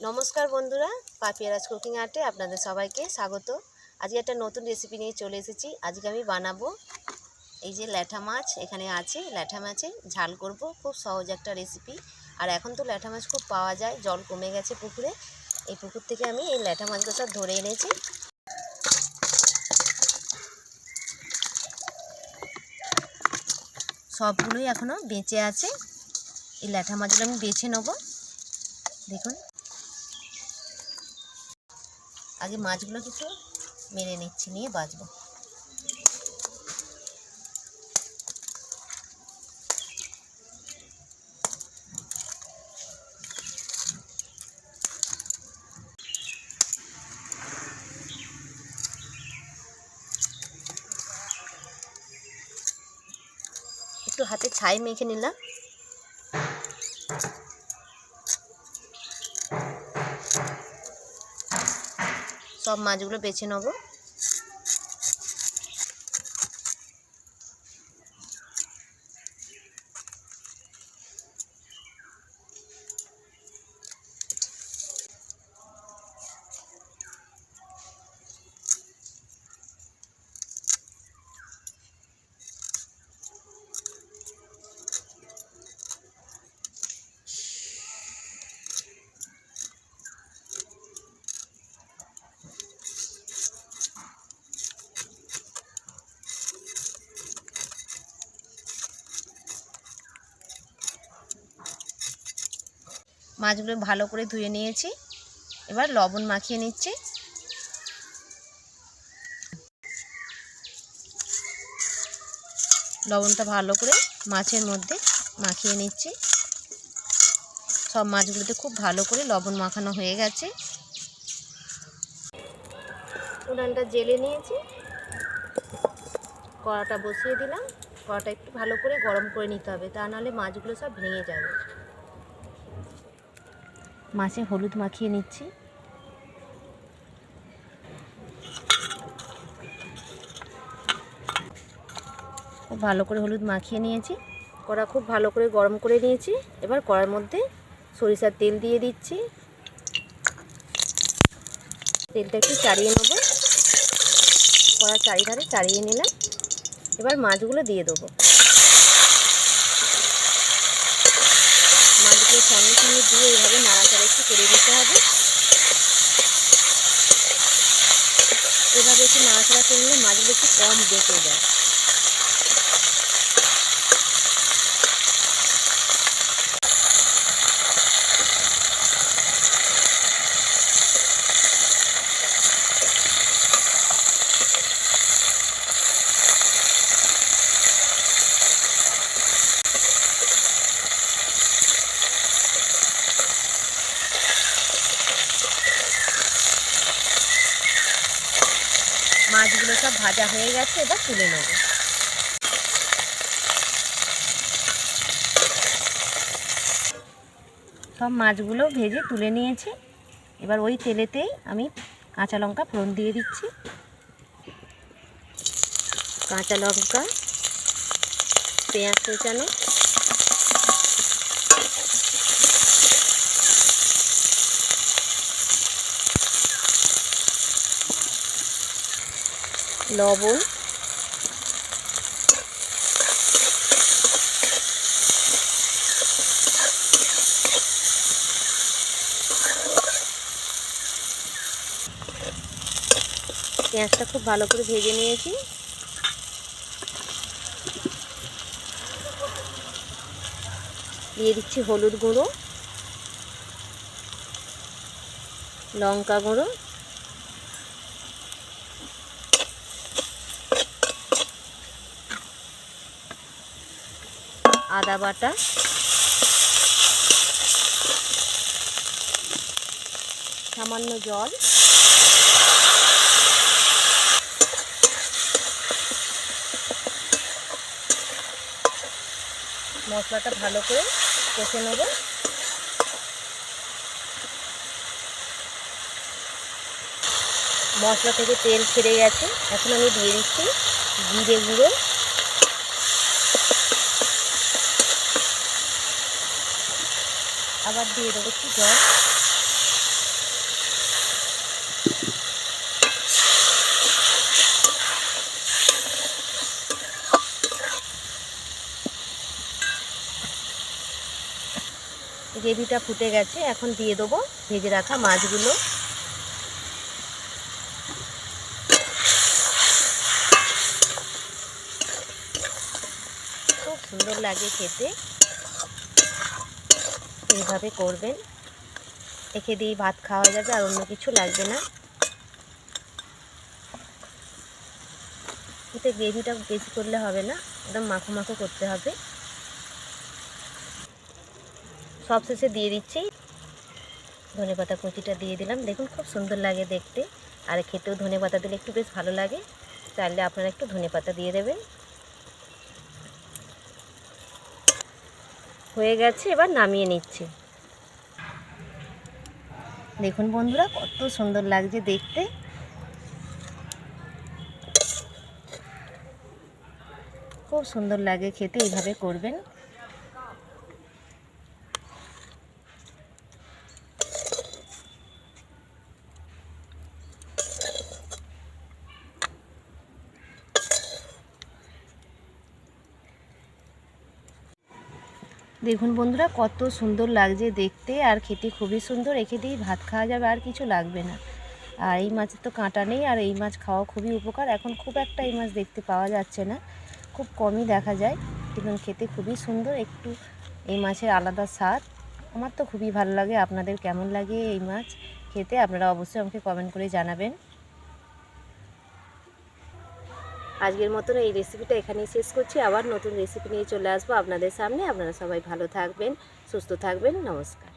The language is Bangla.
নমস্কার বন্ধুরা পাপিয়ারাজ কুকিং আর্টে আপনাদের সবাইকে স্বাগত। আজকে একটা নতুন রেসিপি নিয়ে চলে এসেছি। আজকে আমি বানাবো এই যে ল্যাঠা মাছ, এখানে আছে ল্যাঠা মাছে ঝাল করব, খুব সহজ একটা রেসিপি আর এখন তো ল্যাঠা মাছ খুব পাওয়া যায়, জল কমে গেছে পুকুরে। এই পুকুর থেকে আমি এই ল্যাঠা মাছগুলো সব ধরে এনেছি। সবগুলোই এখনও বেঁচে আছে। এই ল্যাঠা মাছগুলো আমি বেছে নেব। দেখুন। আগে মাছগুলো কিছু মেরে নিচ্ছি নিয়ে বাজবো একটু হাতে ছাই মেখে নিলাম। সব মাছগুলো বেছে নেব। মাছগুলো ভালো করে ধুয়ে নিয়েছি। এবার লবণ মাখিয়ে নিচ্ছি। লবণটা ভালো করে মাছের মধ্যে মাখিয়ে নিচ্ছি। সব মাছগুলোতে খুব ভালো করে লবণ মাখানো হয়ে গেছে। উনানটা জেলে নিয়েছি। কড়াটা বসিয়ে দিলাম। কড়াটা একটু ভালো করে গরম করে নিতে হবে, তা নাহলে মাছগুলো সব ভেঙে যাবে। মাছে হলুদ মাখিয়ে নিচ্ছি। খুব ভালো করে হলুদ মাখিয়ে নিয়েছি। কড়া খুব ভালো করে গরম করে নিয়েছি। এবার কড়ার মধ্যে সরিষার তেল দিয়ে দিচ্ছি। তেলটা একটু চাড়িয়ে নেব। কড়া চারিধারে চাড়িয়ে নিলাম। এবার মাছগুলো দিয়ে দেবো। সঙ্গে দিয়ে এইভাবে নাড়াচাড়া একটু করে দিতে হবে। এভাবে একটু নাড়াচাড়া করলে মাছগুলো একটু কম বেঁচে যায়। মাছগুলো সব ভাজা হয়ে গেছে, এবার তুলে নেব। সব মাছগুলো ভেজে তুলে নিয়েছি। এবার ওই তেলেতেই আমি কাঁচা লঙ্কা ফোড়ন দিয়ে দিচ্ছি। কাঁচা লঙ্কা, পেঁয়াজ কুচানো লবণ। পেঁয়াজটা খুব ভালো করে ভেজে নিয়েছি। দিয়ে দিচ্ছি হলুদ গুঁড়ো লঙ্কা গুঁড়ো আদা বাটা। সামান্য জল। মশলাটা ভালো করে কষে নেব। মশলা থেকে তেল ছেড়ে গেছে। এখন আমি দিয়ে দিচ্ছি জিরে গুঁড়ো। আবার দিয়ে দেবো একটু জল। গ্রেভিটা ফুটে গেছে, এখন দিয়ে দেবো ভেজে রাখা মাছগুলো। খুব সুন্দর লাগে খেতে। এইভাবে করবেন একে দিয়ে ভাত খাওয়া যাবে আর অন্য কিছু লাগবে না। এতে গ্রেভিটা বেশি করলে হবে না, একদম মাখো মাখো করতে হবে। সবশেষে দিয়ে দিচ্ছি। ধনে পাতা কুচিটা দিয়ে দিলাম। দেখুন খুব সুন্দর লাগে দেখতে। আর খেতেও ধনে পাতা দিলে একটু বেশ ভালো লাগে। চাইলে আপনারা একটু ধনে পাতা দিয়ে দেবেন। হয়ে গেছে, এবার নামিয়ে নিচ্ছে। দেখুন বন্ধুরা, কত সুন্দর লাগছে দেখতে। খুব সুন্দর লাগে খেতে এইভাবে করবেন। দেখুন বন্ধুরা, কত সুন্দর লাগছে দেখতে, আর খেতে খুবই সুন্দর। রেখে দিয়েই ভাত খাওয়া যাবে, আর কিছু লাগবে না। আর এই মাছের তো কাঁটা নেই, আর এই মাছ খাওয়া খুবই উপকার। এখন খুব একটা এই মাছ দেখতে পাওয়া যাচ্ছে না, খুব কমই দেখা যায়। কিন্তু খেতে খুবই সুন্দর, একটু এই মাছের আলাদা স্বাদ। আমার তো খুবই ভালো লাগে, আপনাদের কেমন লাগে এই মাছ খেতে? আপনারা অবশ্যই আমাকে কমেন্ট করে জানাবেন। আজকের মতন এই রেসিপিটা এখানেই শেষ করছি। আবার নতুন রেসিপি নিয়ে চলে আসব আপনাদের সামনে। আপনারা সবাই ভালো থাকবেন, সুস্থ থাকবেন। নমস্কার।